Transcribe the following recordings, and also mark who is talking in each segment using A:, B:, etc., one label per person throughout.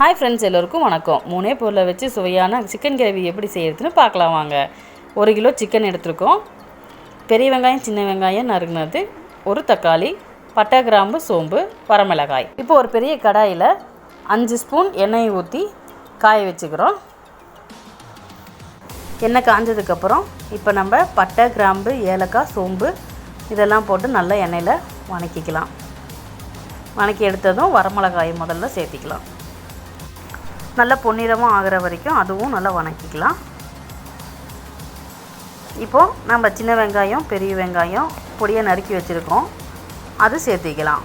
A: Hi friends எல்லோருக்கும் வணக்கம். மூணே பொருளை வச்சு சுவையான சிக்கன் கிரேவி எப்படி செய்யறதுன்னு பார்க்கலாம் வாங்க. ஒரு கிலோ சிக்கன் எடுத்திருக்கோம். பெரிய வெங்காயம் சின்ன வெங்காயம் நறுங்கினது ஒரு தக்காளி பட்டை கிராம்பு சோம்பு வரமிளகாய். இப்போ ஒரு பெரிய கடாயில் அஞ்சு ஸ்பூன் எண்ணெய் ஊற்றி காய வச்சுக்கிறோம். எண்ணெய் காஞ்சதுக்கப்புறம் இப்போ நம்ம பட்டை கிராம்பு ஏலக்காய் சோம்பு இதெல்லாம் போட்டு நல்லா எண்ணெயில் வணக்கிக்கலாம். வணக்கி எடுத்ததும் வரமிளகாயை முதல்ல சேர்த்திக்கலாம். நல்லா பொன்னிறமாக ஆகிற வரைக்கும் அதுவும் நல்லா வணக்கிக்கலாம். இப்போது நம்ம சின்ன வெங்காயம் பெரிய வெங்காயம் பொடியை நறுக்கி வச்சுருக்கோம். அது சேர்த்திக்கலாம்.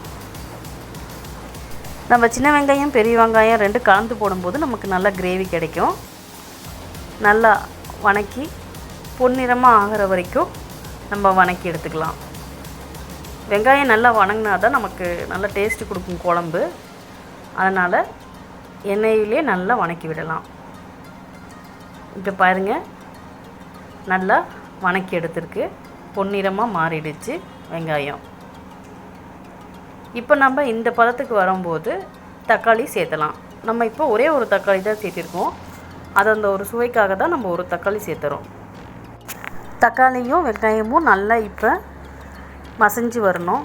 A: நம்ம சின்ன வெங்காயம் பெரிய வெங்காயம் ரெண்டு கலந்து போடும்போது நமக்கு நல்ல கிரேவி கிடைக்கும். நல்லா வணக்கி பொன்னிறமாக ஆகிற வரைக்கும் நம்ம வணக்கி எடுத்துக்கலாம். வெங்காயம் நல்லா வணங்கினா தான் நமக்கு நல்ல டேஸ்ட்டு கொடுக்கும் குழம்பு. அதனால் எண்ணெயிலே நல்லா வணக்கி விடலாம். இப்போ பாருங்கள் நல்லா வணக்கி எடுத்துருக்கு. பொன்னிறமாக மாறிடுச்சு வெங்காயம். இப்போ நம்ம இந்த பதத்துக்கு வரும்போது தக்காளி சேர்த்தலாம். நம்ம இப்போ ஒரே ஒரு தக்காளி தான் சேர்த்திருக்கோம். அது அந்த ஒரு சுவைக்காக தான் நம்ம ஒரு தக்காளி சேர்த்துறோம். தக்காளியும் வெங்காயமும் நல்லா இப்போ மசிஞ்சு வரணும்.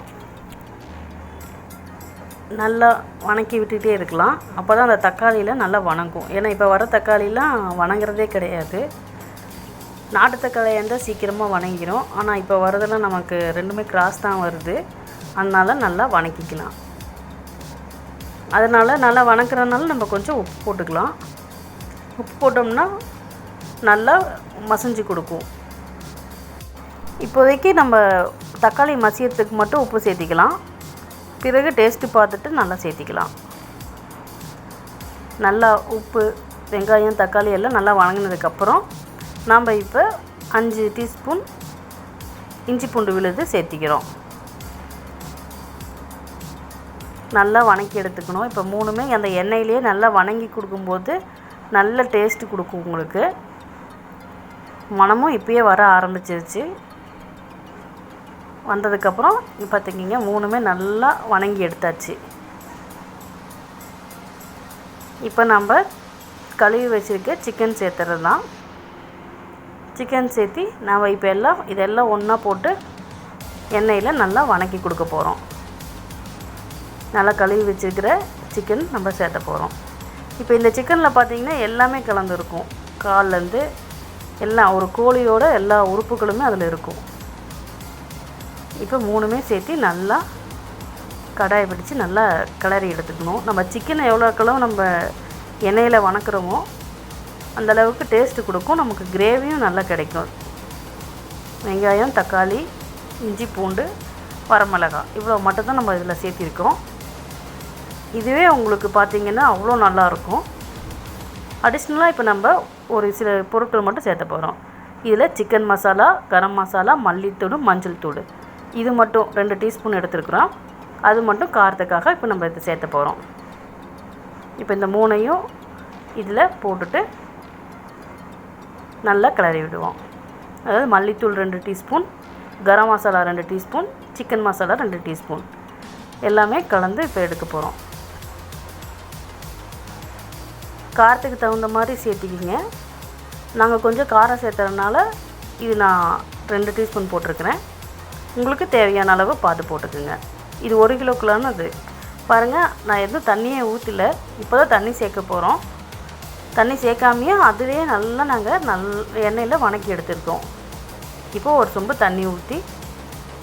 A: நல்லா வணக்கி விட்டுகிட்டே இருக்கலாம். அப்போ தான் அந்த தக்காளியில் நல்லா வணங்கும். ஏன்னா இப்போ வர தக்காளிலாம் வணங்குறதே கிடையாது. நாட்டு தக்காளியாக இருந்தால் சீக்கிரமாக வணங்கிடும் ஆனால் இப்போ வரதெல்லாம் நமக்கு ரெண்டுமே கிராஸ் தான் வருது. அதனால் நல்லா வணக்கிக்கலாம். அதனால் நல்லா வணக்கிறதுனால நம்ம கொஞ்சம் உப்பு போட்டுக்கலாம். உப்பு போட்டோம்னா நல்லா மசிஞ்சு கொடுக்கும். இப்போதைக்கு நம்ம தக்காளி மசியத்துக்கு மட்டும் உப்பு சேர்த்திக்கலாம். பிறகு டேஸ்ட்டு பார்த்துட்டு நல்லா சேர்த்திக்கலாம். நல்லா உப்பு வெங்காயம் தக்காளி எல்லாம் நல்லா வணங்கினதுக்கப்புறம் நாம் இப்போ அஞ்சு டீஸ்பூன் இஞ்சி பூண்டு விழுது சேர்த்திக்கிறோம். நல்லா வணக்கி எடுத்துக்கணும். இப்போ மூணுமே அந்த எண்ணெயிலேயே நல்லா வணங்கி கொடுக்கும்போது நல்ல டேஸ்ட்டு கொடுக்கும் உங்களுக்கு. மனமும் இப்போயே வர ஆரம்பிச்சிருச்சு. வந்ததுக்கப்புறம் பார்த்துக்கிங்க மூணுமே நல்லா வணங்கி எடுத்தாச்சு. இப்போ நம்ம கழுவி வச்சுருக்க சிக்கன் சேர்த்துறது தான். சிக்கன் சேர்த்தி நாம் இப்போ எல்லாம் இதெல்லாம் ஒன்றா போட்டு எண்ணெயில் நல்லா வணக்கி கொடுக்க போகிறோம் நல்லா கழுவி வச்சுருக்கிற சிக்கன் நம்ம சேர்த்த போகிறோம் இப்போ இந்த சிக்கனில் பார்த்தீங்கன்னா எல்லாமே கலந்துருக்கும் கால்லேருந்து எல்லாம் ஒரு கோழியோட எல்லா உறுப்புகளுமே அதில் இருக்கும். இப்போ மூணுமே சேர்த்து நல்லா கடாயை பிடிச்சி நல்லா கிளறி எடுத்துக்கணும். நம்ம சிக்கனை எவ்வளோக்களவு நம்ம எண்ணெயில் வணக்குறோமோ அந்தளவுக்கு டேஸ்ட்டு கொடுக்கும். நமக்கு கிரேவியும் நல்லா கிடைக்கும். வெங்காயம் தக்காளி இஞ்சி பூண்டு வரமிளகாய் இவ்வளோ மட்டும்தான் நம்ம இதில் சேர்த்திருக்கோம். இதுவே உங்களுக்கு பார்த்திங்கன்னா அவ்வளோ நல்லாயிருக்கும் அடிஷ்னலாக இப்போ நம்ம ஒரு சில பொருட்கள் மட்டும் சேர்த்த போகிறோம் இதில் சிக்கன் மசாலா கரம் மசாலா மல்லித்தூள் மஞ்சள் தூள். இது மட்டும் ரெண்டு டீஸ்பூன் எடுத்துருக்குறோம். அது மட்டும் காரத்துக்காக இப்போ நம்ம இதை சேர்த்த போகிறோம் இப்போ இந்த மூணையும் இதில் போட்டுட்டு நல்லா கிளறி விடுவோம். அதாவது மல்லித்தூள் ரெண்டு டீஸ்பூன் கரம் மசாலா ரெண்டு டீஸ்பூன் சிக்கன் மசாலா ரெண்டு டீஸ்பூன். எல்லாமே கலந்து இப்போ எடுக்க போகிறோம் காரத்துக்கு தகுந்த மாதிரி சேர்த்திக்கிங்க. நாங்கள் கொஞ்சம் காரம் சேர்த்துறதுனால இது நான் ரெண்டு டீஸ்பூன் போட்டிருக்கிறேன். உங்களுக்கு தேவையான அளவு பார்த்து போட்டுக்குங்க. இது ஒரு கிலோக்குள்ளானது பாருங்கள் நான் எதுவும் தண்ணியை ஊற்றல இப்போ தான் தண்ணி சேர்க்க போகிறோம் தண்ணி சேர்க்காமையே அதுலேயே நல்லா நாங்கள் நல் எண்ணெயில் வணக்கி எடுத்துருக்கோம். இப்போது ஒரு சொம்பு தண்ணி ஊற்றி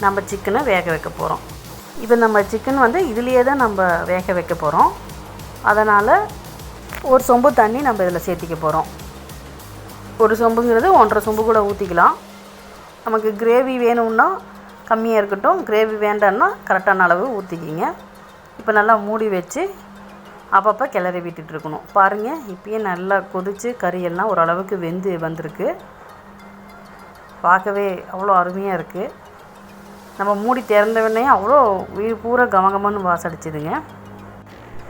A: நம்ம சிக்கனை வேக வைக்க போகிறோம் இப்போ நம்ம சிக்கன் வந்து இதுலேயே தான் நம்ம வேக வைக்க போகிறோம் அதனால் ஒரு சொம்பு தண்ணி நம்ம இதில் சேர்த்திக்க போகிறோம் ஒரு சொம்புங்கிறது ஒன்றரை சொம்பு கூட ஊற்றிக்கலாம் நமக்கு கிரேவி வேணும்னா கம்மியாக இருக்கட்டும் கிரேவி வேண்டான்னா கரெக்டான அளவு ஊற்றிக்கிங்க இப்போ நல்லா மூடி வச்சு அப்பப்போ கிளறி விட்டுட்டு இருக்கணும். பாருங்கள் இப்பயே நல்லா கொதித்து கறியெல்லாம் ஓரளவுக்கு வெந்து வந்திருக்கு. பார்க்கவே அவ்வளோ அருமையாக இருக்குது நம்ம மூடி திறந்த உடனே அவ்வளோ வீடு பூரா கமகமன்னு வாசடிச்சுதுங்க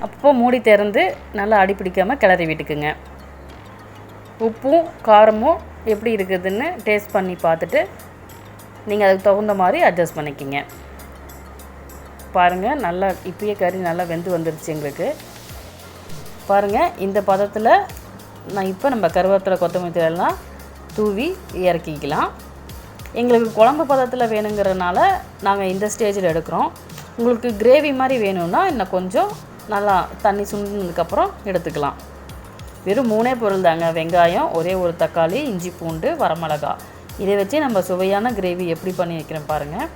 A: அப்போ மூடி திறந்து நல்லா அடி பிடிக்காமல் கிளறி விட்டுக்குங்க. உப்பும் காரமும் எப்படி இருக்குதுன்னு டேஸ்ட் பண்ணி பார்த்துட்டு நீங்கள் அதுக்கு தகுந்த மாதிரி அட்ஜஸ்ட் பண்ணிக்கிங்க. பாருங்கள் நல்லா இப்பயே கறி நல்லா வெந்து வந்துருச்சு எங்களுக்கு. பாருங்கள் இந்த பதத்தில் நான் இப்போ நம்ம கருவேப்பிலை கொத்தமல்லி எல்லாம் தூவி இறக்கிக்கலாம். எங்களுக்கு குழம்பு பதத்தில் வேணுங்கிறதுனால நாங்கள் இந்த ஸ்டேஜில் எடுக்கிறோம். உங்களுக்கு கிரேவி மாதிரி வேணும்னா இன்னும் கொஞ்சம் நல்லா தண்ணி சுண்டினதுக்கப்புறம் எடுத்துக்கலாம். வெறும் மூணே பொருள் தாங்க. வெங்காயம் ஒரே ஒரு தக்காளி இஞ்சி பூண்டு வரமிளகாய் இதை வச்சு நம்ம சுவையான கிரேவி எப்படி பண்ணி வைக்கிறேன் பாருங்கள்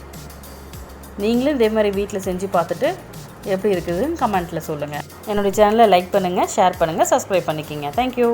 A: நீங்களும் இதே மாதிரி வீட்டில் செஞ்சு பார்த்துட்டு எப்படி இருக்குதுன்னு கமெண்ட்டில் சொல்லுங்கள் என்னுடைய சேனலை லைக் பண்ணுங்கள் ஷேர் பண்ணுங்கள் சப்ஸ்கிரைப் பண்ணிக்கிங்க. தேங்க்யூ